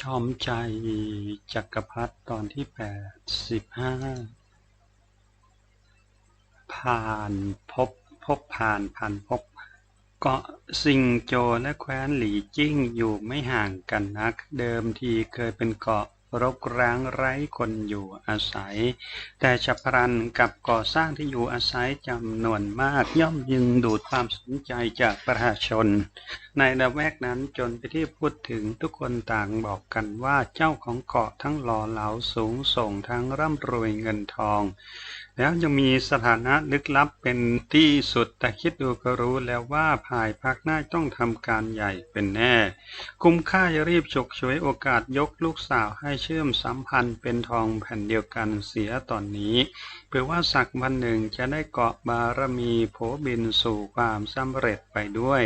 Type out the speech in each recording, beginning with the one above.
ชอมใจจักรพรรดิตอนที่แปดสิบห้าผ่านพบพบผ่านผ่านพบเกาะซิงโจและแคว้นหลี่จิ้งอยู่ไม่ห่างกันนัก เดิมทีเคยเป็นเกาะ รกร้างไร้คนอยู่อาศัย แต่ฉับพลันกับก่อสร้างที่อยู่อาศัยจำนวนมากย่อมยึงดูดความสนใจจากประชาชน ในละแวกนั้นจนไปที่พูดถึงทุกคนต่างบอกกันว่าเจ้าของเกาะทั้งหล่อเหลาสูงส่งทั้งร่ำรวยเงินทอง แล้วยังมีสถานะลึกลับเป็นที่สุดแต่คิดดูก็รู้แล้วว่าภายภาคหน้าต้องทำการใหญ่เป็นแน่ คุ้มค่าจะรีบฉกฉวยโอกาสยกลูกสาวให้เชื่อมสัมพันธ์เป็นทองแผ่นเดียวกันเสียตอนนี้เพื่อว่าสักวันหนึ่งจะได้เกาะบารมีโผบินสู่ความสำเร็จไปด้วย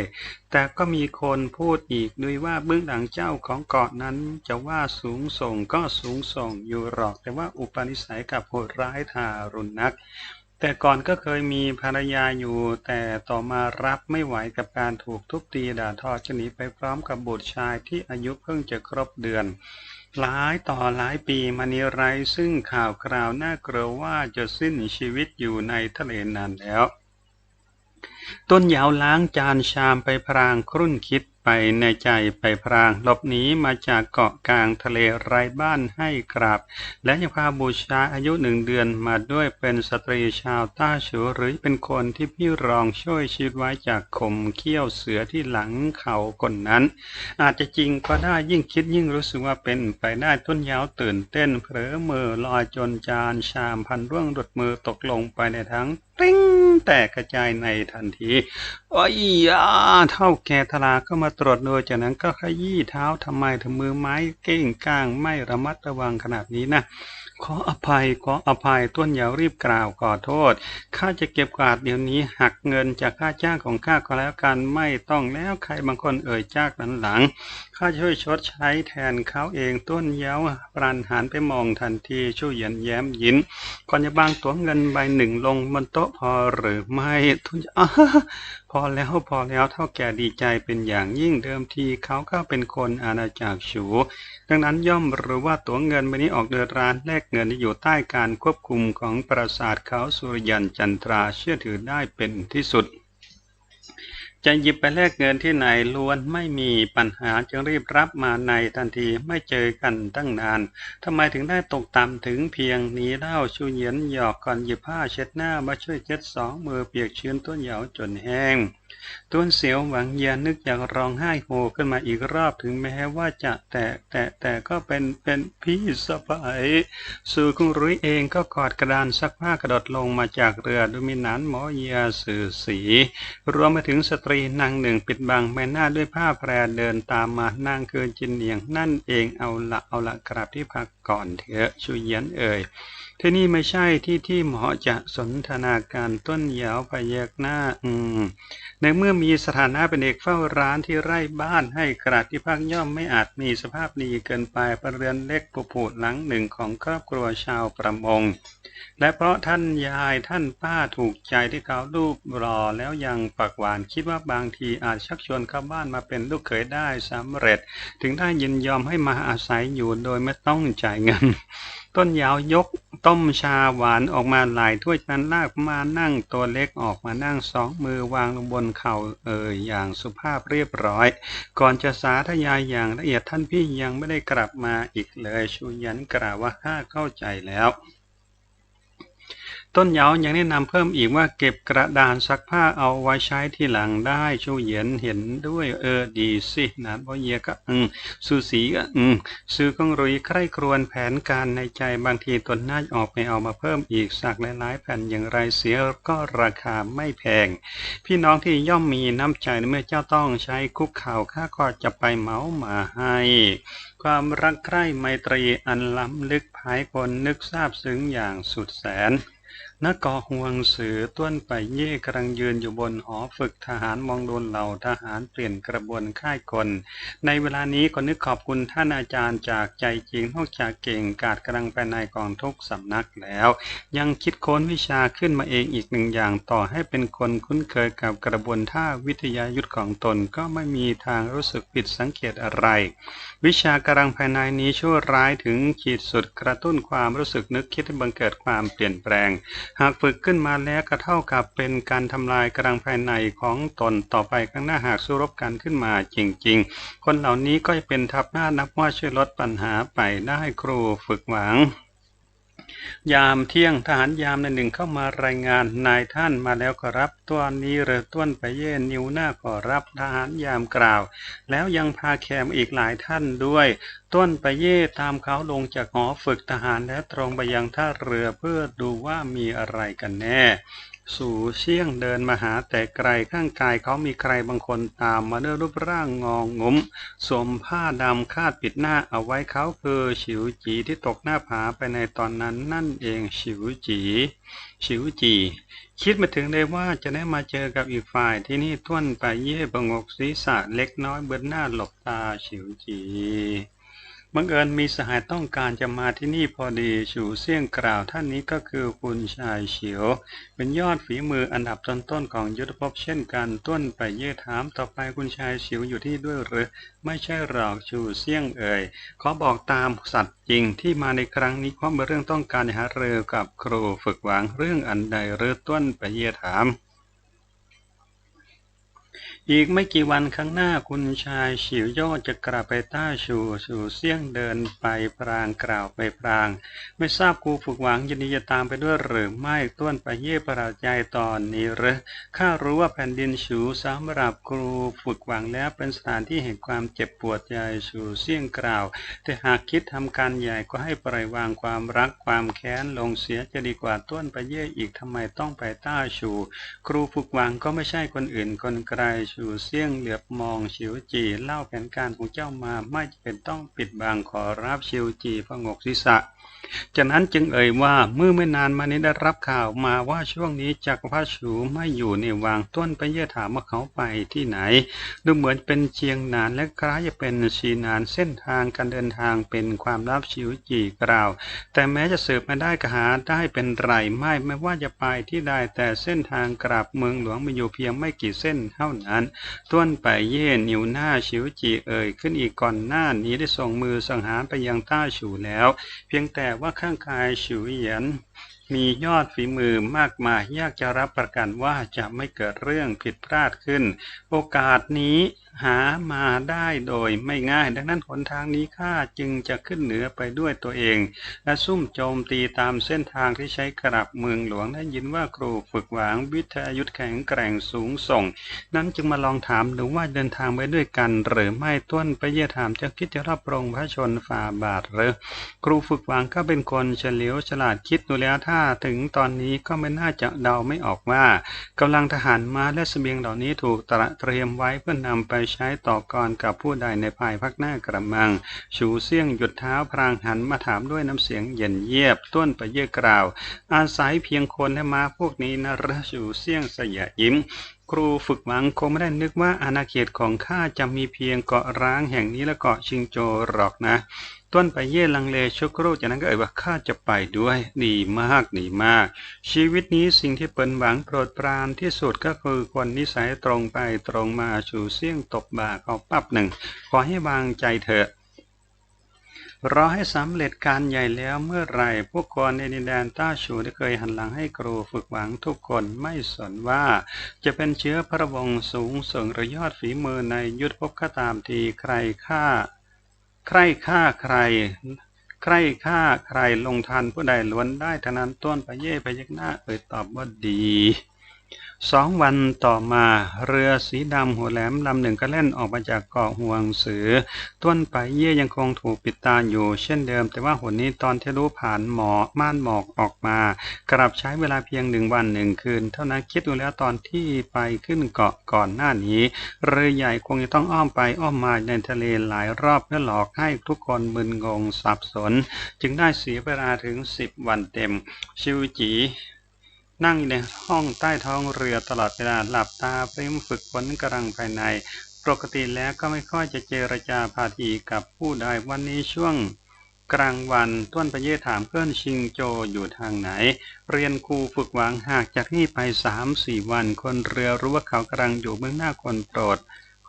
แต่ก็มีคนพูดอีกด้วยว่าเบื้องหลังเจ้าของเกาะนั้นจะว่าสูงส่งก็สูงส่งอยู่หรอก แต่ว่าอุปนิสัยกับโหดร้ายทารุณนัก แต่ก่อนก็เคยมีภรรยาอยู่ แต่ต่อมารับไม่ไหวกับการถูกทุบตีด่าทอจะหนีไปพร้อมกับบุตรชายที่อายุเพิ่งจะครบเดือนหลายต่อหลายปีมานี้ไรซึ่งข่าวคราวน่ากลัวว่าจะสิ้นชีวิตอยู่ในทะเลนานแล้ว ต้นยาวล้างจานชามไปพรางครุ่นคิด ไปในใจไปพรางหลบหนีมาจากเกาะกลางทะเลไร้บ้านให้กราบ และยังพาบูชาอายุหนึ่งเดือนมาด้วยเป็นสตรีชาวต้าชูหรือเป็นคนที่พี่รองช่วยชีวิตไว้จากขมเขี้ยวเสือที่หลังเขาคนนั้น อาจจะจริงก็ได้ยิ่งคิดยิ่งรู้สึกว่าเป็นไปได้ต้นยาวตื่นเต้นเผลอมือลอยจนจานชามพันร่วงหลุดมือตกลงไปในทั้ง ปิ้งแตกกระจายในทันทีโอ้ยอาเท่าแกทลาเข้ามาตรวจโดยจากนั้นก็ขยี้เท้าทำไมถึงมือไม้เก้งก้างไม่ระมัดระวังขนาดนี้นะขออภัยขออภัยต้นยาวรีบกล่าวขอโทษข้าจะเก็บกวาดเดี๋ยวนี้หักเงินจากค่าจ้างของข้าก็แล้วกันไม่ต้องแล้วใครบางคนเอ่ยจากันหลัง ข้าช่วยชดใช้แทนเขาเองต้นเย้าปรันหันไปมองทันทีช่วยเย็นแย้มยิ้มก่อนจะบางตัวเงินใบหนึ่งลงบนโต๊ะพอหรือไม่ทุนอ้าพอแล้วพอแล้วเท่าแก่ดีใจเป็นอย่างยิ่งเดิมทีเขาก็เป็นคนอาณาจักรฉูดังนั้นย่อมรู้ว่าตัวเงินใบนี้ออกเดินร้านแลกเงินที่อยู่ใต้การควบคุมของปราสาทเขาสุริยันจันทราเชื่อถือได้เป็นที่สุด จะหยิบไปแลกเงินที่ไหนล้วนไม่มีปัญหาจึงรีบรับมาในทันทีไม่เจอกันตั้งนานทำไมถึงได้ตกต่ำถึงเพียงนี้เล่าชูเหยียนหยอกก่อนหยิบผ้าเช็ดหน้ามาช่วยเช็ดสองมือเปียกชื้นต้นเหยาจนแห้ง ต้นเสียวหวังเยียนึกอยากร้องไห้โฮขึ้นมาอีกรอบถึงแม้ว่าจะแต่แต่แต่ก็เป็นเป็นพี่สะพ้ายสู่คุงรุยเองก็กอดกระดานซักผ้ากระโดดลงมาจากเรือโดยมีหนานหมอเยียสื่อสี รวมไปถึงสตรีนางหนึ่งปิดบังใบหน้าด้วยผ้าแพรเดินตามมานางคือจินเนียงนั่นเองเอาละเอาละกราบที่พักก่อนเถอะชูเยียนเอ่ย ที่นี่ไม่ใช่ที่ที่เหมาะจะสนทนาการต้นยาวพยักหน้า อืม ในเมื่อมีสถานะเป็นเอกเฝ้าร้านที่ไร่บ้านให้กระดที่พักย่อมไม่อาจมีสภาพดีเกินไปประเรือนเล็กปุผูหลังหนึ่งของครอบครัวชาวประมง และเพราะท่านยายท่านป้าถูกใจที่เขารูปรอแล้วยังปากหวานคิดว่าบางทีอาจชักชวนเข้าบ้านมาเป็นลูกเขยได้สำเร็จ ถึงได้ยินยอมให้มาอาศัยอยู่โดยไม่ต้องจ่ายเงิน ต้นยาวยกต้มชาหวานออกมาหลายถ้วยนั้นลากมานั่งตัวเล็กออกมานั่งสองมือวางลงบนเข่าเอ่ยอย่างสุภาพเรียบร้อย ก่อนจะสาธยายอย่างละเอียดท่านพี่ยังไม่ได้กลับมาอีกเลยชูยันกล่าวว่าข้าเข้าใจแล้ว ต้นเหยายังแนะนำเพิ่มอีกว่าเก็บกระดานซักผ้าเอาไว้ใช้ที่หลังได้ชูเหยียนเห็นด้วยเออดีสินะเพราะเยียก็อืมสูสีก็อืมซื้อของรุยใคร่ครวญแผนการในใจบางทีตนน่าออกไปเอามาเพิ่มอีกสักหลายๆแผ่นอย่างไรเสียก็ราคาไม่แพง พี่น้องที่ย่อมมีน้ำใจเมื่อเจ้าต้องใช้คุกเข่าข้าก็จะไปเหมามาให้ความรักใคร่ไมตรีอันล้ำลึกภายคนนึกซาบซึ้งอย่างสุดแสน ณเกาะห่วงสือต้วนไปเย่กำลังยืนอยู่บนหอฝึกทหารมองโดนเหล่าทหารเปลี่ยนกระบวนค่ายกลในเวลานี้ก็นึกขอบคุณท่านอาจารย์จากใจจริงนอกจากเก่งกาดกำลังไปในกองทุกสำนักแล้ว ยังคิดค้นวิชาขึ้นมาเองอีกหนึ่งอย่างต่อให้เป็นคนคุ้นเคยกับกระบวนท่าวิทยายุทธของตนก็ไม่มีทางรู้สึกผิดสังเกตอะไร วิชากำลังภายในนี้ชั่วร้ายถึงขีดสุดกระตุ้นความรู้สึกนึกคิดให้บังเกิดความเปลี่ยนแปลงหากฝึกขึ้นมาแล้วก็เท่ากับเป็นการทำลายกำลังภายในของตนต่อไปข้างหน้าหากสู้รบกันขึ้นมาจริง ๆ คนเหล่านี้ก็จะเป็นทัพหน้านับว่าช่วยลดปัญหาไปได้ครูฝึกหวัง ยามเที่ยงทหารยามในหนึ่งเข้ามารายงานนายท่านมาแล้วขอรับตัวนี้เรือต้วนไปเย่นิวหน้าขอรับทหารยามกล่าว แล้วยังพาแคมอีกหลายท่านด้วย ต้นไปเย่ตามเขาลงจากหอฝึกทหารและตรงไปยังท่าเรือเพื่อดูว่ามีอะไรกันแน่ สู่เชี่ยงเดินมาหาแต่ไกลข้างกายเขามีใครบางคนตามมาด้วยรูปร่างงองงุ้มสวมผ้าดำคาดปิดหน้าเอาไว้เขาคือฉิวจีที่ตกหน้าผาไปในตอนนั้นนั่นเองฉิวจีฉิวจีคิดมาถึงเลยว่าจะได้มาเจอกับอีกฝ่ายที่นี่ท้วนไปเย่ประงกศีรษะเล็กน้อยเบือนหน้าหลบตาฉิวจี บังเอิญมีสหายต้องการจะมาที่นี่พอดีฉูเสี่ยงกล่าวท่านนี้ก็คือคุณชายเฉียว เป็นยอดฝีมืออันดับต้นๆของยุทธภพเช่นกันต้นไปเย่ถามต่อไปคุณชายเฉียวอยู่ที่ด้วยหรือ ไม่ใช่หรอกฉูเสี่ยงเอ่ยขอบอกตามสัตว์จริงที่มาในครั้งนี้เพราะเป็นเรื่องต้องการหาเรือกับครูฝึกหวังเรื่องอันใดหรือต้นไปเย่ถาม อีกไม่กี่วันข้างหน้าคุณชายฉิวโยอดจะกลับไปต้าชูสู่เสี่ยงเดินไปพรางกล่าวไปพราง ไม่ทราบครูฝึกหวังยินดีจะตามไปด้วยหรือไม่ต้วนไปเย่ประหลาดใจตอนนี้หรือข้ารู้ว่าแผ่นดินฉูสำหรับครูฝึกหวังแล้วเป็นสถานที่แห่งความเจ็บปวดใจสู่เสี่ยงกล่าว แต่หากคิดทำการใหญ่ก็ให้ปล่อยวางความรักความแค้นลงเสียจะดีกว่าต้วนไปเย่อีกทำไมต้องไปต้าชู ครูฝึกหวังก็ไม่ใช่คนอื่นคนไกลชู่เสี่ยงเหลือบมองชิวจีเล่าแผนการของเจ้ามาไม่จำเป็นต้องปิดบังขอรับชิวจีพงกศีรษะ จากนั้นจึงเอ่ยว่าเมื่อไม่นานมานี้ได้รับข่าวมาว่าช่วงนี้จักรพรรดิฉูไม่อยู่ในวังต้นไปเย่ถามว่าเขาไปที่ไหน ดูเหมือนเป็นเชียงนานและคล้ายจะเป็นชีนานเส้นทางการเดินทางเป็นความลับชิวจีกล่าว แต่แม้จะสืบมาได้ก็หาได้เป็นไรไม่ไม่ว่าจะไปที่ใดแต่เส้นทางกลับเมืองหลวงมีอยู่เพียงไม่กี่เส้นเท่านั้น ต้นไปเย่นิวหน้าชิวจีเอ่ยขึ้นอีกก่อนหน้านี้ได้ส่งมือสังหารไปยังต้าฉูแล้ว เพียงแต่ว่าข้างกายฉูเหยียน มียอดฝีมือมากมายยากจะรับประกันว่าจะไม่เกิดเรื่องผิดพลาดขึ้น โอกาสนี้ หามาได้โดยไม่ง่าย ดังนั้นหนทางนี้ข้าจึงจะขึ้นเหนือไปด้วยตัวเอง และซุ่มโจมตีตามเส้นทางที่ใช้กลับเมืองหลวงได้ยินว่าครูฝึกหวางวิทยายุทธแข็งแกร่งสูงส่ง นั้นจึงมาลองถามดูว่าเดินทางไปด้วยกันหรือไม่ต้นไปเยี่ยถามจะคิดจะรับรองพระชนฝ่าบาทหรือครูฝึกหวังก็เป็นคนเฉลียวฉลาดคิดดูแล้วถ้าถึงตอนนี้ก็ไม่น่าจะเดาไม่ออกว่ากำลังทหารมาและเสบียงเหล่านี้ถูกตระเตรียมไว้เพื่อนำไปใช้ต่อกรกับผู้ใดในภายภาคหน้ากระมัง ชูเสี่ยงหยุดเท้าพรางหันมาถามด้วยน้ำเสียงเย็นเยียบ ต้นไปเยื่อกล่าว อาศัยเพียงคนและม้าพวกนี้นะระชูเสี่ยงสยะยิ้มครูฝึกหวังคงไม่ได้นึกว่าอาณาเขตของข้าจะมีเพียงเกาะร้างแห่งนี้และเกาะชิงโจหรอกนะ ต้นไปเย่ลังเลชั่วครู่จากนั้นก็เอ่ยว่าข้าจะไปด้วยดีมากดีมาก ชีวิตนี้สิ่งที่เปิ่นหวังโปรดปรานที่สุดก็คือคนนิสัยตรงไปตรงมาชูเสี่ยงตบบ่าเขาปั๊บหนึ่ง ขอให้วางใจเถอะรอให้สำเร็จการใหญ่แล้วเมื่อไหร่พวกคนในดินแดนต้าชูได้เคยหันหลังให้ครูฝึกหวังทุกคนไม่สนว่า จะเป็นเชื้อพระวงศ์สูงส่งระยอดฝีมือในยุทธภพก็ตามทีใครฆ่า ใครฆ่าใคร ใครฆ่าใครลงทันผู้ใดล้วนได้ทนานต้นพระเย่พยักหน้าเอ่ยตอบว่าดี สองวันต่อมาเรือสีดำหัวแหลมลำหนึ่งก็แล่นออกมาจากเกาะห่วงเสือ ต้นไปเย่ยังคงถูกปิดตาอยู่เช่นเดิม แต่ว่าหนนี้ตอนที่รู้ผ่านหมอม่านหมอกออกมา กลับใช้เวลาเพียงหนึ่งวันหนึ่งคืน เท่านั้นคิดดูแล้วตอนที่ไปขึ้นเกาะก่อนหน้านี้ เรือใหญ่คงจะต้องอ้อมไปอ้อมมาในทะเลหลายรอบเพื่อหลอกให้ทุกคนมึนงงสับสน จึงได้เสียเวลาถึงสิบวันเต็มชิวจี นั่งอยู่ในห้องใต้ท้องเรือตลอดเวลาหลับตาปริ้มฝึกฝนกำลังภายใน ปกติแล้วก็ไม่ค่อยจะเจรจาพาทีกับผู้ใดวันนี้ช่วงกลางวันต้นประเยศถามเพื่อนชิงโจอยู่ทางไหน เรียนครูฝึกหวังหากจากนี่ไปสามสี่วัน คนเรือรู้ว่าเขากำลังอยู่เบื้องหน้าคนโปรด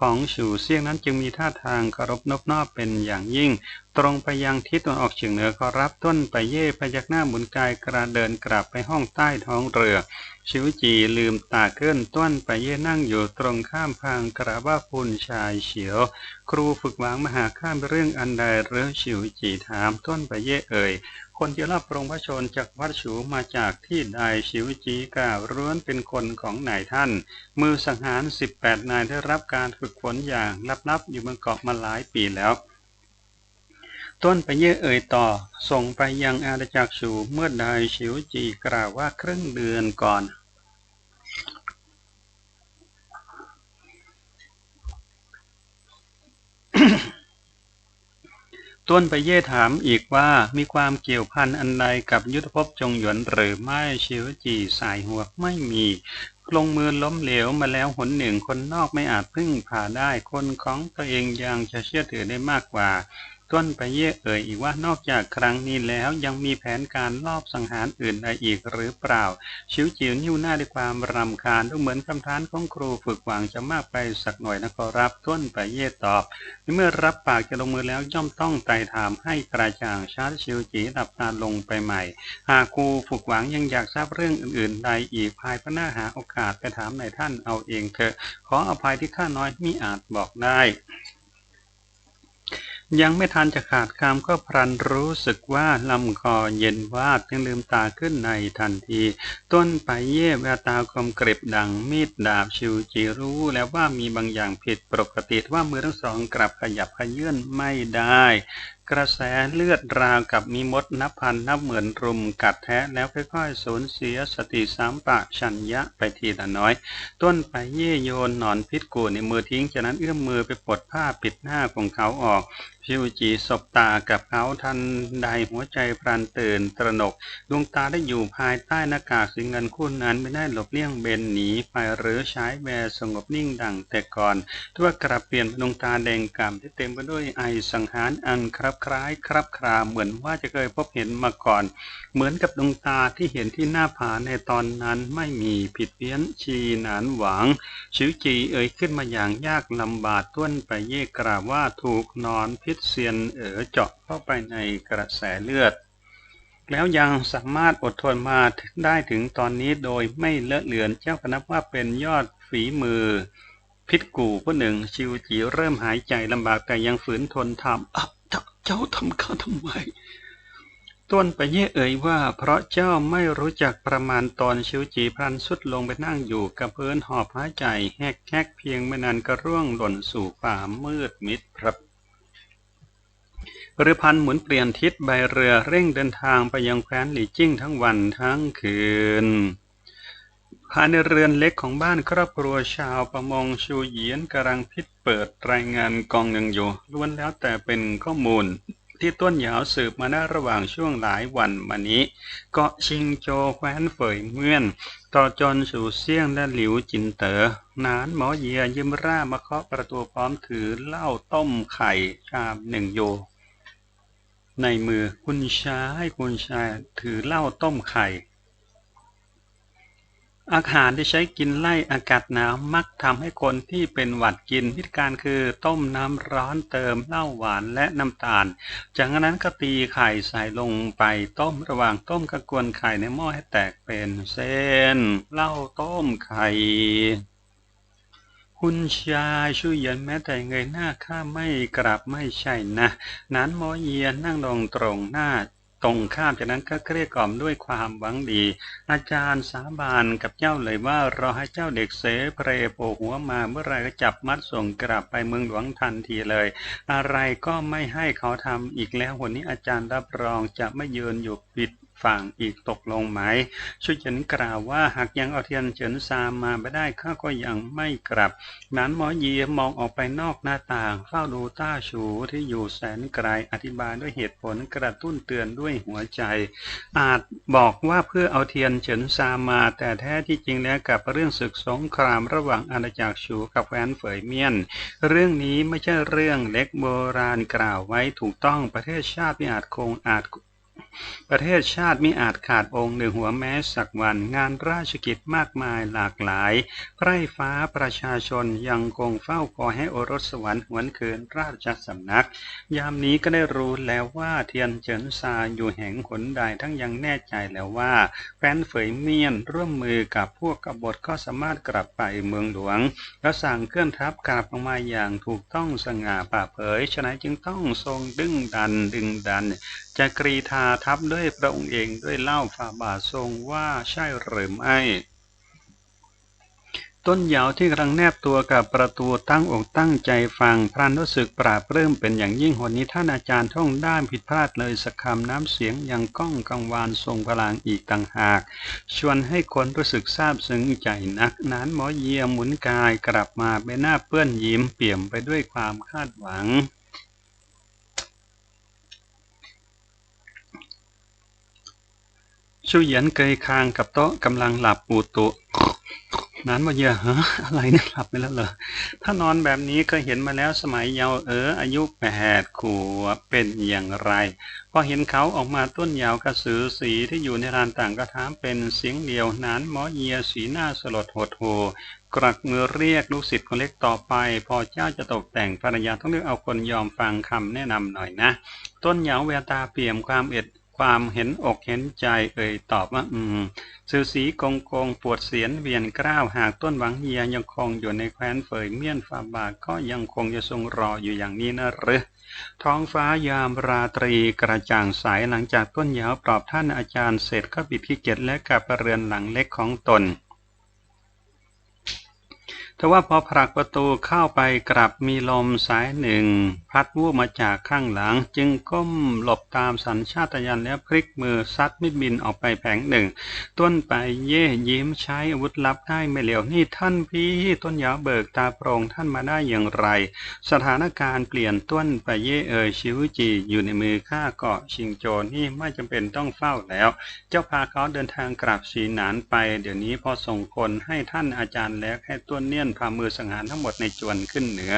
ของฉูเซี่ยงนั้นจึงมีท่าทางเคารพนอบนอบเป็นอย่างยิ่ง ตรงไปยังทิศตะวันออกเฉียงเหนือขอรับต้นไปเย่พยักหน้าหมุนกายกระเดินกลับไปห้องใต้ท้องเรือ ชิวจีลืมตาขึ้นต้นไปเย่นั่งอยู่ตรงข้ามพังกระว่าพุนชายเฉียว ครูฝึกหวังมหาข้ามเรื่องอันใดหรือชิวจีถามต้นไปเย่เอ่ย คนที่รับปรงพระชนจากวัดฉูมาจากที่ใดชิวจีกล่าวร้วนเป็นคนของนายท่าน มือสังหาร 18 นายได้รับการฝึกฝนอย่างลับๆ อยู่บนเกาะมาหลายปีแล้ว ต้นไปเย่เอ่ยต่อ ส่งไปยังอาณาจักรฉูเมื่อใดชิวจีกล่าวว่าครึ่งเดือนก่อน ต้นไปเย่ถามอีกว่ามีความเกี่ยวพันอันใดกับยุทธภพจงหยวนหรือไม่ชิวจีสายหัวไม่มีลงมือล้มเหลวมาแล้วหนหนึ่งคนนอกไม่อาจพึ่งพาได้คนของตัวเองยังจะเชื่อถือได้มากกว่า ต้นไปเย่เอ่ยอีกว่านอกจากครั้งนี้แล้วยังมีแผนการลอบสังหารอื่นใดอีกหรือเปล่า ชิวจิ๋วนิ้วหน้าด้วยความรำคาญดูเหมือนคำท้านของครูฝึกหวังจะมากไปสักหน่อยนะขอรับต้นไปเย่ตอบเมื่อรับปากจะลงมือแล้วย่อมต้องไต่ถามให้กระจ่างชาร์ชิวจีดับตาลงไปใหม่ หากครูฝึกหวังยังอยากทราบเรื่องอื่นๆใดอีกภายภาคหน้าหาโอกาสไปถามในายท่านเอาเองเถอะขออภัยที่ข้าน้อยมิอาจบอกได้ ยังไม่ทันจะขาดคำก็พรันรู้สึกว่าลำคอเย็นวาบจึงลืมตาขึ้นในทันที ต้นไปเย่แววตาคมกริบดังมีดดาบชิวจีรู้แล้วว่ามีบางอย่างผิดปกติว่ามือทั้งสองกลับขยับขยื่นไม่ได้ กระแสเลือดราวกับมีมดนับพันนับหมื่นรุมกัดแทะแล้วค่อยๆ สูญเสียสติสามปะชัญญะไปทีละน้อย ต้นไปเย่โยนหนอนพิษกูในมือทิ้งจากนั้นเอื้อมมือไปปลดผ้าปิดหน้าของเขาออกชิวจีสบตากับเขาทันใดหัวใจพลันตื่นตระหนก ดวงตาได้อยู่ภายใต้หน้ากากสีเงินคู่นั้นไม่ได้หลบเลี่ยงเบนหนีไปหรือใช้แววสงบนิ่งดังแต่ก่อนทั่วกระเปลี่ยนเป็นดวงตาแดงกำที่เต็มไปด้วยไอสังหารอันครับคล้ายครับคราเหมือนว่าจะเคยพบเห็นมาก่อน เหมือนกับดวงตาที่เห็นที่หน้าผาในตอนนั้นไม่มีผิดเพี้ยนชีหนานหวัง ชิวจีเอ่ยขึ้นมาอย่างยากลำบากต้วนไปเย่กล่าวว่าถูกนอนพิษเซียนเอ๋อเจาะเข้าไปในกระแสเลือดแล้วยังสามารถอดทนมาได้ถึงตอนนี้โดยไม่เลอะเลือนเจ้าพนับว่าเป็นยอดฝีมือ พิษกูผู้หนึ่งชิวจีเริ่มหายใจลำบากแต่ยังฝืนทนทำ เจ้าทำข้าทำไม ต้นไปเย่เอ่ยว่า เพราะเจ้าไม่รู้จักประมาณตอนชิวจีพลันสุดลงไปนั่งอยู่กับพื้นหอบหายใจแหกแหกเพียงไม่นานก็ร่วงหล่นสู่ความมืดมิดครับเรือพันหมุนเปลี่ยนทิศใบเรือเร่งเดินทางไปยังแคว้นหลี่จิ้งทั้งวันทั้งคืน ภายในเรือนเล็กของบ้านครอบครัวชาวประมงชูเหยียนกำลังพิษเปิดรายงานกองหนึ่งอยู่ล้วนแล้วแต่เป็นข้อมูล ที่ต้นยาวสืบมาได้ระหว่างช่วงหลายวันมานี้เกาะชิงโจแคว้นเฟยเมื่อนต่อจนสู่เซี่ยงและหลิวจินเตอ๋อนานหมอเยียยิ้มร่ามาเคาะประตูพร้อมถือเหล้าต้มไข่ชามหนึ่งโยในมือคุณชายให้คุณชายถือเหล้าต้มไข่ อาหารที่ใช้กินไล่อากาศหนาวมักทำให้คนที่เป็นหวัดกินวิธีการคือต้มน้ำร้อนเติมเหล้าหวานและน้ำตาล จากนั้นก็ตีไข่ใส่ลงไปต้มระหว่างต้มก็กวนไข่ในหม้อให้แตกเป็นเส้นเหล้าต้มไข่คุณชายช่วยยันแม้แต่เงยหน้าข้าไม่กราบไม่ใช่นะ นั้นหมอเยียนนั่งลงตรงหน้า ตรงข้ามจากนั้นก็เกลี้ยกล่อมด้วยความหวังดี อาจารย์สาบานกับเจ้าเลยว่ารอให้เจ้าเด็กเสเพรโผล่หัวมาเมื่อไรก็จับมัดส่งกลับไปเมืองหลวงทันทีเลย อะไรก็ไม่ให้เขาทำอีกแล้ววันนี้อาจารย์รับรองจะไม่ยืนอยู่ปิด ฝั่งอีกตกลงไหมชุยเหยินกล่าวว่าหากยังเอาเทียนเฉินซามาไม่ได้ข้าก็ยังไม่กลับ นั้นหมอเยียมองออกไปนอกหน้าต่างเฝ้าดูต้าชูที่อยู่แสนไกลอธิบายด้วยเหตุผลกระตุ้นเตือนด้วยหัวใจ อาจบอกว่าเพื่อเอาเทียนเฉินซามาแต่แท้ที่จริงแล้วกับเรื่องศึกสงครามระหว่างอาณาจักรชูกับแคว้นเฟยเมียน เรื่องนี้ไม่ใช่เรื่องเล็กโบราณกล่าวไว้ถูกต้องประเทศชาติไม่อาจคงอาจ ประเทศชาติมิอาจขาดองค์หนึ่งหัวแม้สักวัน งานราชกิจมากมายหลากหลาย ไพร่ฟ้าประชาชนยังคงเฝ้าคอยให้โอรสสวรรค์หวนคืนราชสำนัก ยามนี้ก็ได้รู้แล้วว่าเทียนเจินซาอยู่แห่งหนใดทั้งยังแน่ใจแล้วว่าแฟนเฟยเมียนร่วมมือกับพวกกบฏก็สามารถกลับไปเมืองหลวง และสั่งเคลื่อนทัพกลับออกมาอย่างถูกต้องสง่าป่าเผย ฉะนั้นจึงต้องทรงดึงดันดึงดันจะกรีธาทับด้วยพระองค์เองด้วยเล่าฝ่าบาททรงว่าใช่หรือไม่ ต้นยาวที่กำลังแนบตัวกับประตูตั้งอกตั้งใจฟังพรานรู้สึกปราบเริ่มเป็นอย่างยิ่งหนนี้ท่านอาจารย์ท่องด้านผิดพลาดเลยสักคำน้ำเสียงยังก้องกังวานทรงพลังอีกต่างหาก ชวนให้คนรู้สึกซาบซึ้งใจนักนั้นหมอเยียมหมุนกายกลับมาใบหน้าเปื้อนยิ้มเปี่ยมไปด้วยความคาดหวัง ชูเหยียนเกยคางกับโต๊ะกำลังหลับปูตุนั้นว่าเยอะฮะอะไรเนี่ยหลับไปแล้วเหรอถ้านอนแบบนี้เคยเห็นมาแล้วสมัยเยาว์เอออายุแปดขวบเป็นอย่างไรพอเห็นเขาออกมาต้นยาวกระสือสีที่อยู่ในรานต่างก็ถามเป็นเสียงเดียวนั้นหมอเยียสีหน้าสลดหดหูกรักมือเรียกลูกศิษย์คนเล็กต่อไป พอเจ้าจะตกแต่งภรรยาต้องเลือกเอาคนยอมฟังคำแนะนำหน่อยนะ ต้นยาวแววตาเปี่ยมความเอ็ด ความเห็นอกเห็นใจเอ่ยตอบว่า อืมสือสีกงกงปวดเสียนเวียนกล้าวหากต้นหวังเฮียยังคงอยู่ในแคว้นเฟยเมียนฟาบาก็ยังคงจะทรงรออยู่อย่างนี้นะหรือท้องฟ้ายามราตรีกระจ่างใสหลังจากต้นยาวปลอบท่านอาจารย์เสร็จก็ปิดขี้เกียจและกลับเรือนหลังเล็กของตน แต่ว่าพอผลักประตูเข้าไปกลับมีลมสายหนึ่ง พัดวูบมาจากข้างหลัง จึงก้มหลบตามสัญชาตญาณแล้วพลิกมือซัดมิดบินออกไปแผงหนึ่ง ต้นไปเย่ยิ้มใช้อาวุธลับได้ไม่เหลียวนี่ท่านพี่ต้นยาวเบิกตาโปรงท่านมาได้อย่างไร สถานการณ์เปลี่ยนต้นไปเย่เอ่ยชิวจีอยู่ในมือข้าเกาะชิงโจนี่ไม่จำเป็นต้องเฝ้าแล้ว เจ้าพาเขาเดินทางกลับสีหนานไป เดี๋ยวนี้พอส่งคนให้ท่านอาจารย์แล้วให้ต้นเนี่ยนพามือสังหารทั้งหมดในจวนขึ้นเหนือ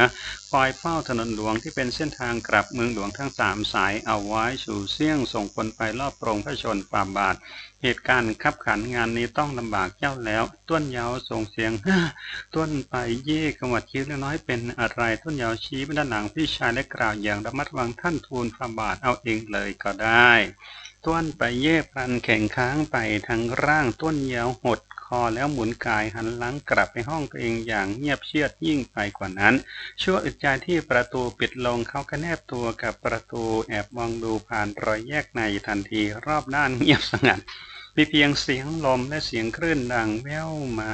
คอยเฝ้าถนนหลวงที่เป็นเส้นทางกลับเมืองหลวงทั้งสามสายเอาไว้สู่เสี่ยงส่งคนไปรอบโปรงพระชนฝ่าบาท เหตุการณ์ขับขันงานนี้ต้องลำบากเจ้าแล้ว ต้นยาวส่งเสียงต้นไปเย่ขวัดคิ้วน้อยเป็นอะไร ต้นยาวชี้ไปด้านหลังพี่ชายและกล่าวอย่างระมัดระวังท่านทูลฝ่าบาทเอาเองเลยก็ได้ต้นไปเย่พันแข่งค้างไปทางร่างต้นยาวหด อแล้วหมุนกายหันหลังกลับไปห้องตัวเองอย่างเงียบเชียดยิ่งไปกว่านั้น ชั่วอึดใจที่ประตูปิดลงเขาก็แนบตัวกับประตูแอบมองดูผ่านรอยแยกในทันทีรอบด้านเงียบสงัดมีเพียงเสียงลมและเสียงคลื่นดังแว่วมา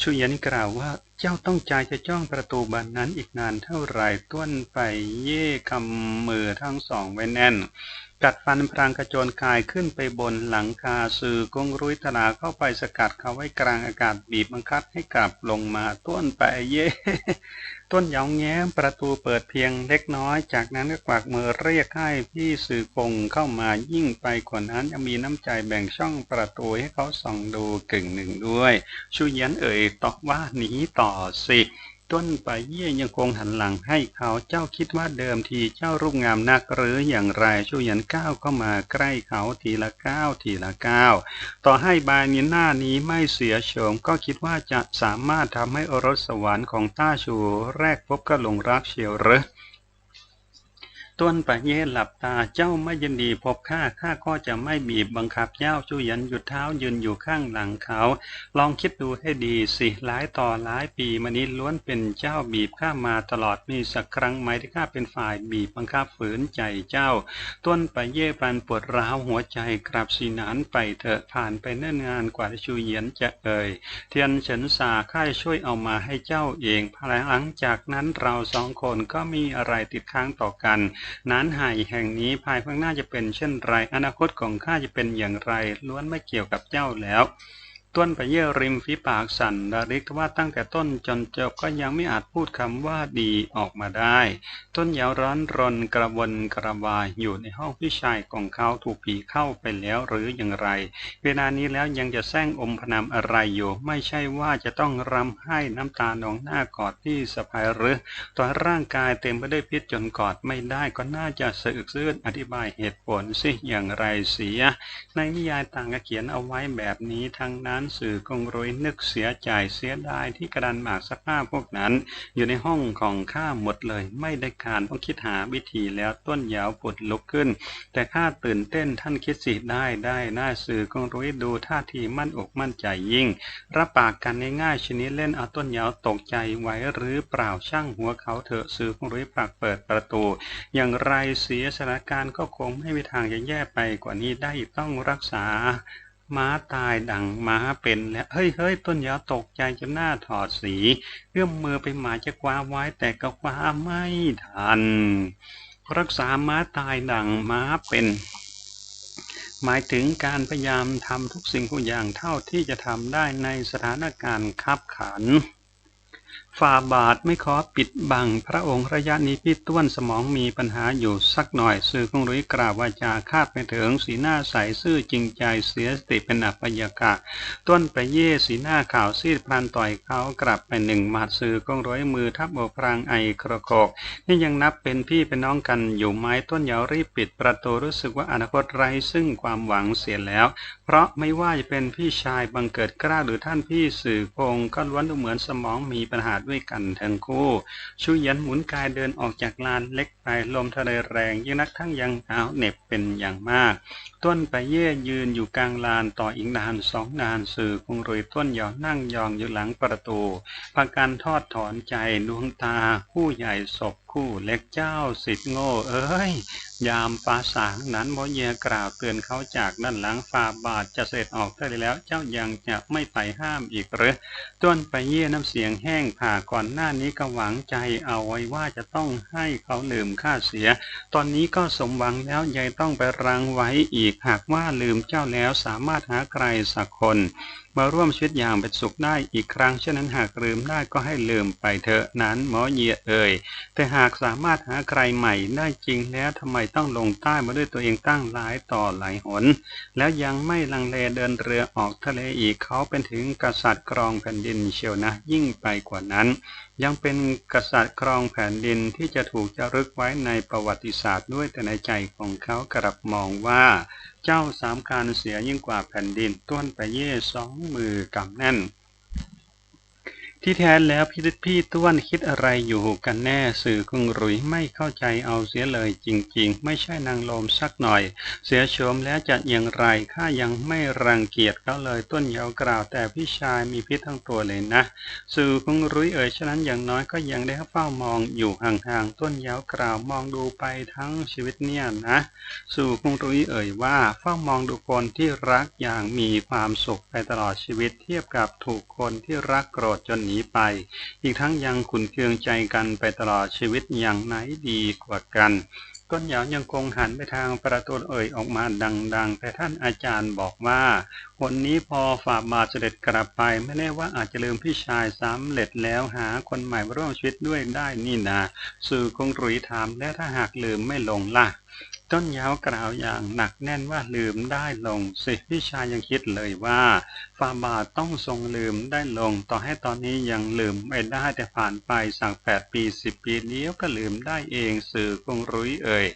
ชุยันกล่าวว่าเจ้าต้องใจจะจ้องประตูบานนั้นอีกนานเท่าไรต้วนไปเย่กำมือทั้งสองไว้แน่น กัดฟันพรางกระโจนกายขึ้นไปบนหลังคาสื่อกงรุยตนาเข้าไปสกัดเขาไว้กลางอากาศบีบบังคับให้กลับลงมาต้นไปเย่ต้นยองแง้มประตูเปิดเพียงเล็กน้อย จากนั้นก็กวักมือเรียกให้พี่สื่อกงเข้ามายิ่งไปกว่านั้นยังมีน้ำใจแบ่งช่องประตูให้เขาส่องดูกึ่งหนึ่งด้วยชูเยียนเอ่ยตอบว่าหนีต่อสิ ต้นไปเยี่ยยังคงหันหลังให้เขาเจ้าคิดว่าเดิมทีเจ้ารูปงามนักหรืออย่างไรชูหยันก้าวเข้ามาใกล้เขาทีละก้าวทีละก้าวต่อให้บายนี้หน้านี้ไม่เสียโฉมก็คิดว่าจะสามารถทำให้อรสสวรรค์ของต้าชูแรกพบก็หลงรักเชียวหรือ ต้นปะเย่หลับตาเจ้าไม่ยินดีพบข้าข้าก็จะไม่บีบบังคับเจ้าจูยันหยุดเท้ายืนอยู่ข้างหลังเขา ลองคิดดูให้ดีสิหลายต่อหลายปีมานี้ล้วนเป็นเจ้าบีบข้ามาตลอดมีสักครั้งไหมที่ข้าเป็นฝ่ายบีบบังคับฝืนใจเจ้า ต้นปะเย่ปันปวดร้าวหัวใจกลับสีนานไปเถอะผ่านไปเนิ่นงานกว่าที่ชูเยียนจะเอ่ยเทียนเฉินสาข้าช่วยเอามาให้เจ้าเองภายหลังจากนั้นเราสองคนก็มีอะไรติดค้างต่อกันนั้นหายแห่งนี้ภายข้างหน้าจะเป็นเช่นไร อนาคตของข้าจะเป็นอย่างไร ล้วนไม่เกี่ยวกับเจ้าแล้ว ต้นไปเย่ริมฝีปากสั่นระลึกว่าตั้งแต่ต้นจนจบก็ยังไม่อาจพูดคำว่าดีออกมาได้ ต้นยาวร้อนรนกระวนกระวายอยู่ในห้องพี่ชายของเขาถูกผีเข้าไปแล้วหรืออย่างไร เวลานี้แล้วยังจะแซงอมพนามอะไรอยู่ ไม่ใช่ว่าจะต้องรำให้น้ำตาหนองหน้ากอดพี่สะพายหรือตอนร่างกายเต็มไปด้วยพิษจนกอดไม่ได้ก็น่าจะสึกซื่นอธิบายเหตุผลสิอย่างไรเสีย ในนิยายต่างก็เขียนเอาไว้แบบนี้ทั้งนั้นสื่อกงรุยนึกเสียใจเสียดายที่กระดานหมากสภาพพวกนั้น อยู่ในห้องของข้าหมดเลย ไม่ได้การต้องคิดหาวิธีแล้วต้นยาวปุดลุกขึ้น แต่ข้าตื่นเต้นท่านคิดสิได้ได้หน้าสื่อกงรุยดูท่าทีมั่นอกมั่นใจยิ่ง รับปากกันง่ายๆชนิดเล่นเอาต้นยาวตกใจไว้หรือเปล่าช่างหัวเขาเถอะสื่อกงรุยปากเปิดประตู อย่างไรเสียสถานการณ์ก็คงไม่มีทางจะแย่ไปกว่านี้ได้ต้องรักษา ม้าตายดังม้าเป็นแล้วเฮ้ยเฮ้ยต้นยาตกใจจนหน้าถอดสีเอื้อมมือไปหมายจะคว้าไว้แต่ก็คว้าไม่ทัน รักษาม้าตายดังม้าเป็น หมายถึงการพยายามทำทุกสิ่งทุกอย่างเท่าที่จะทำได้ในสถานการณ์คับขัน ฝ่าบาทไม่ขอปิดบัง พระองค์ระยะนี้พี่ต้วนสมองมีปัญหาอยู่สักหน่อยสื่อคงรุยกราบวาจาคาดไปถึงสีหน้าใสซื่อจริงใจเสียสติเป็นอัปยากะ ต้นไปเย่สีหน้าขาวซีดพลันต่อยเขากลับไปหนึ่งหมาดสื่อคงรุยมือทับโบพรางไอกระโกกนี่ยังนับเป็นพี่เป็นน้องกันอยู่ไม้ต้นยาวรีบปิดประตูรู้สึกว่าอนาคตไร้ซึ่งความหวังเสียแล้ว เพราะไม่ว่าจะเป็นพี่ชายบังเกิดกล้าหรือท่านพี่สื่อพงก็ล้วนดูเหมือนสมองมีปัญหาด้วยกันทั้งคู่ชูยันหมุนกายเดินออกจากลานเล็กไปลมทะเลแรงยิ่งนักทั้งยังหนาวเหน็บเป็นอย่างมากต้นไปเย่ยืนอยู่กลางลานต่ออีกนานสองนานสื่อคงรวยต้นยอนั่งยองอยู่หลังประตูพาการทอดถอนใจดวงตาคู่ใหญ่ศพคู่เล็กเจ้าสิทธิ์โง่ เอ้ย ยามปาสางนั้นบอเยกล่าวเตือนเขาจากด้านหลังฝ่าบาทจะเสร็จออกได้แล้วเจ้ายังจะไม่ไปห้ามอีกหรือต้นไปเย่น้ำเสียงแห้งผ่าก่อนหน้านี้ก็หวังใจเอาไว้ว่าจะต้องให้เขาลืมค่าเสีย ตอนนี้ก็สมหวังแล้วยายต้องไปรังไว้อีกหากว่าลืมเจ้าแล้วสามารถหาใครสักคนมาร่วมชีวิตอย่างเป็นสุขได้อีกครั้งฉะนั้นหากลืมได้ก็ให้ลืมไปเถอะนั้นหมอเยียเอ่ย แต่หากสามารถหาใครใหม่ได้จริงแล้วทำไมต้องลงใต้มาด้วยตัวเองตั้งหลายต่อหลายหน แล้วยังไม่ลังเลเดินเรือออกทะเลอีกเขาเป็นถึงกษัตริย์ครองแผ่นดินเชียวนะ ยิ่งไปกว่านั้น ยังเป็นกษัตริย์ครองแผ่นดินที่จะถูกจารึกไว้ในประวัติศาสตร์ด้วยแต่ในใจของเขากลับมองว่าเจ้าสามการเสียยิ่งกว่าแผ่นดินต้นไปเย่สองมือกำแน่น ที่แท้แล้วพี่พี่ต้วนคิดอะไรอยู่กันแน่สื่อคุงรุยไม่เข้าใจเอาเสียเลยจริง ๆ ไม่ใช่นางลมสักหน่อย เสียโฉมแล้วจะอย่างไรข้ายังไม่รังเกียจเขาเลยต้นยาวกล่าวแต่พี่ชายมีพิษทั้งตัวเลยนะ สื่อคุงรุยเอ่ยฉะนั้นอย่างน้อยก็ยังได้เฝ้ามองอยู่ห่างๆต้นยาวกล่าวมองดูไปทั้งชีวิตเนี่ยนะ สู่คุงรุยเอ่ยว่าเฝ้ามองดูคนที่รักอย่างมีความสุขไปตลอดชีวิตเทียบกับถูกคนที่รักโกรธจนนีไป อีกทั้งยังขุนเคืองใจกันไปตลอดชีวิตอย่างไหนดีกว่ากันต้นหยาวยังคงหันไปทางประตูเอ่ยออกมาดัง ๆ แต่ท่านอาจารย์บอกว่าคนนี้พอฝ่าบาทเสด็จกลับไปไม่แน่ว่าอาจจะลืมพี่ชายสำเร็จแล้วหาคนใหม่ร่วมชีวิตด้วยได้นี่นาสื่อคงรุยถามและถ้าหากลืมไม่ลงล่ะ ต้นยาวกล่าวอย่างหนักแน่นว่าลืมได้ลงสิพี่ชายยังคิดเลยว่าฟาบาต้องทรงลืมได้ลง ต่อให้ตอนนี้ยังลืมไม่ได้แต่ผ่านไปสั่งแปดปีสิบปีเดียวก็ลืมได้เองสื่อคงรุ้ยเอ่ย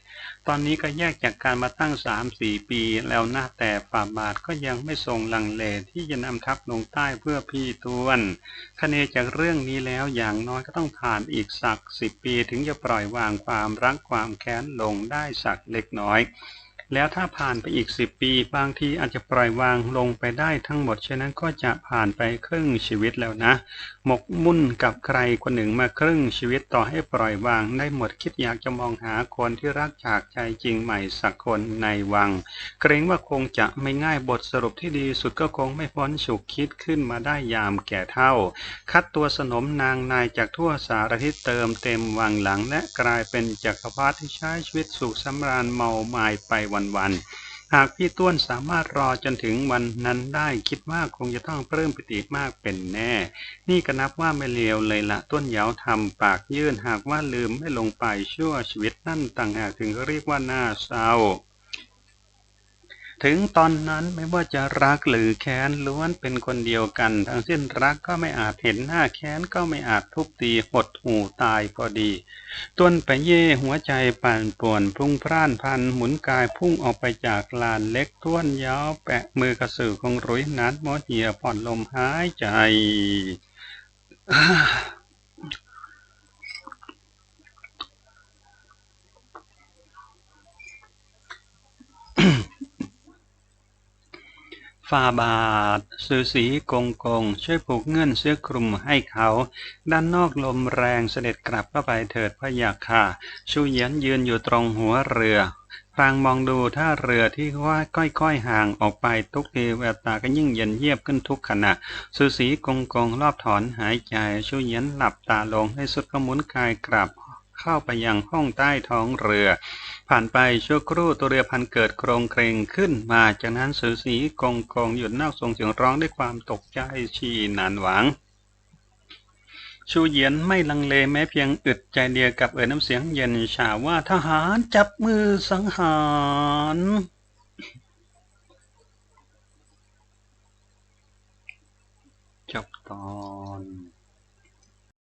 ตอนนี้ก็แยกจากการมาตั้งสามสี่ปีแล้วนะแต่ฝ่าบาทก็ยังไม่ทรงลังเลที่จะนำทัพลงใต้เพื่อพี่ตวนคะเนจากเรื่องนี้แล้วอย่างน้อยก็ต้องผ่านอีกสักสิบปีถึงจะปล่อยวางความรักความแค้นลงได้สักเล็กน้อย แล้วถ้าผ่านไปอีกสิบปี บางทีอาจจะปล่อยวางลงไปได้ทั้งหมด ฉะนั้นก็จะผ่านไปครึ่งชีวิตแล้วนะ หมกมุ่นกับใครคนหนึ่งมาครึ่งชีวิตต่อให้ปล่อยวาง ได้หมดคิดอยากจะมองหาคนที่รักจากใจจริงใหม่สักคนในวัง เกรงว่าคงจะไม่ง่ายบทสรุปที่ดีสุดก็คงไม่พ้นฉุกคิดขึ้นมาได้ยามแก่เท่า คัดตัวสนมนางนายจากทั่วสารทิศเติมเต็มวังหลัง และกลายเป็นจักรพรรดิที่ใช้ชีวิตสุขสำราญเมาหมายไปวันๆหากพี่ต้วนสามารถรอจนถึงวันนั้นได้คิดว่าคงจะต้องเพิ่มปิติมากเป็นแน่ นี่ก็นับว่าไม่เลวเลยละต้นเหยาทำปากยื่นหากว่าลืมไม่ลงไปชั่วชีวิตนั่นต่างหากถึงเรียกว่าน่าเศร้า ถึงตอนนั้นไม่ว่าจะรักหรือแค้นล้วนเป็นคนเดียวกัน ทั้งสิ้นรักก็ไม่อาจเห็นหน้าแค้นก็ไม่อาจทุบตีหดหูตายพอดีต้นไปเย่หัวใจปั่นป่วนพุ่งพร่านพันหมุนกายพุ่งออกไปจากลานเล็กท้วนยาวแปะมือกระสือคงรุยนัดมอเหียผ่อนลมหายใจ ฟาบาทสือสีกงกง ช่วยผูกเงื่อนเสื้อคลุมให้เขา ด้านนอกลมแรงเสด็จกลับเข้าไปเถิดพระยาค่ะชูเยียนยืนอยู่ตรงหัวเรือพรางมองดูท่าเรือที่ว่าค่อยๆห่างออกไปทุกทีแววตาก็ยิ่งเย็นเยียบขึ้นทุกขณะสุสีกงกงรอบถอนหายใจชูเยียนหลับตาลงให้สุดก็หมุนกายกลับ เข้าไปยังห้องใต้ท้องเรือ ผ่านไปชั่วครู่ตัวเรือพันเกิดโครงเครงขึ้นมา จากนั้นสือสีกงกงหยุดนอกส่งเสียงร้องด้วยความตกใจชีนานหวังชูเหยียนไม่ลังเลแม้เพียงอึดใจเดียวกับเอ่ยน้ำเสียงเย็นชาว่าทหารจับมือสังหารจบตอน